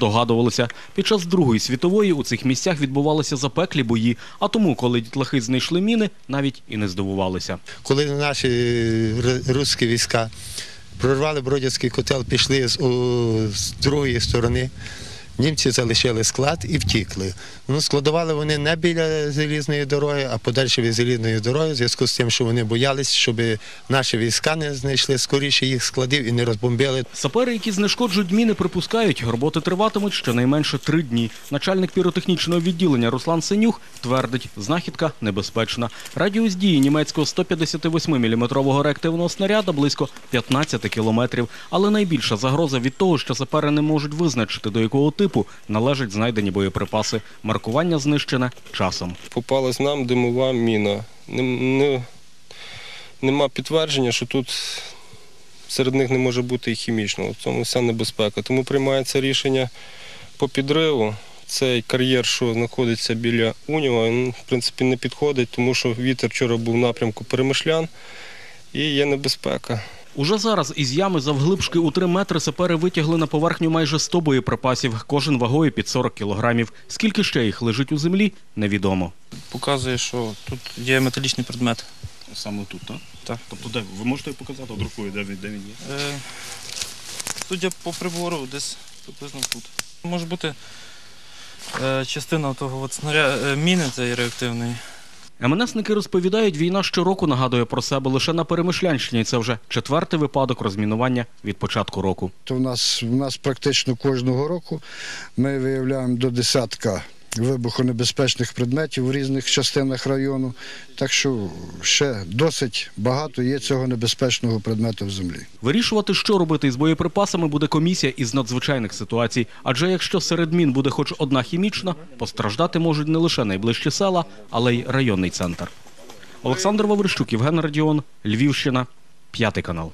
Догадувалися, під час Другої світової у цих місцях відбувалися запеклі бої, а тому, коли дітлахи знайшли міни, навіть і не здивувалися. Коли наші русські війська прорвали Бродівський котел, пішли з, у- з другої сторони. Німці залишили склад і втікли. Ну, складували вони не біля залізної дороги, а подальше від залізної дороги, в зв'язку з тим, що вони боялись, щоб наші війська не знайшли скоріше їх складів і не розбомбили. Сапери, які знешкоджують міни, припускають, роботи триватимуть щонайменше три дні. Начальник піротехнічного відділення Руслан Синюх твердить, знахідка небезпечна. Радіус дії німецького 158-мм реактивного снаряда близько 15 кілометрів. Але найбільша загроза від того, що сапери не можуть визначити, до якого типу належать знайдені боєприпаси. Маркування знищене часом. попалась нам димова міна. Не, не, нема підтвердження, що тут серед них не може бути і хімічного. В цьому вся небезпека. Тому приймається рішення по підриву. Цей кар'єр, що знаходиться біля Уніва, він, в принципі, не підходить, тому що вітер вчора був в напрямку Перемишлян і є небезпека. Уже зараз із ями завглибшки у 3 метри сапери витягли на поверхню майже 100 боєприпасів, кожен вагою під 40 кілограмів. Скільки ще їх лежить у землі, невідомо. показує, що тут є металічний предмет. Саме тут, так? Так. Тобто де ви можете показати, друкую, де він, де він є? Е, судя по прибору, десь приблизно тут. Може бути е, частина того от снаря... е, міни цієї реактивної. МНСники розповідають, війна щороку нагадує про себе лише на Перемишлянщині. Це вже четвертий випадок розмінування від початку року. То в нас, в нас практично кожного року ми виявляємо до десятка вибухонебезпечних предметів в різних частинах району. Так що ще досить багато є цього небезпечного предмету в землі. Вирішувати, що робити із боєприпасами, буде комісія із надзвичайних ситуацій. Адже якщо серед мін буде хоч одна хімічна, постраждати можуть не лише найближчі села, але й районний центр. Олександр Ваврищук, Євген Радіон, Львівщина, п'ятий канал.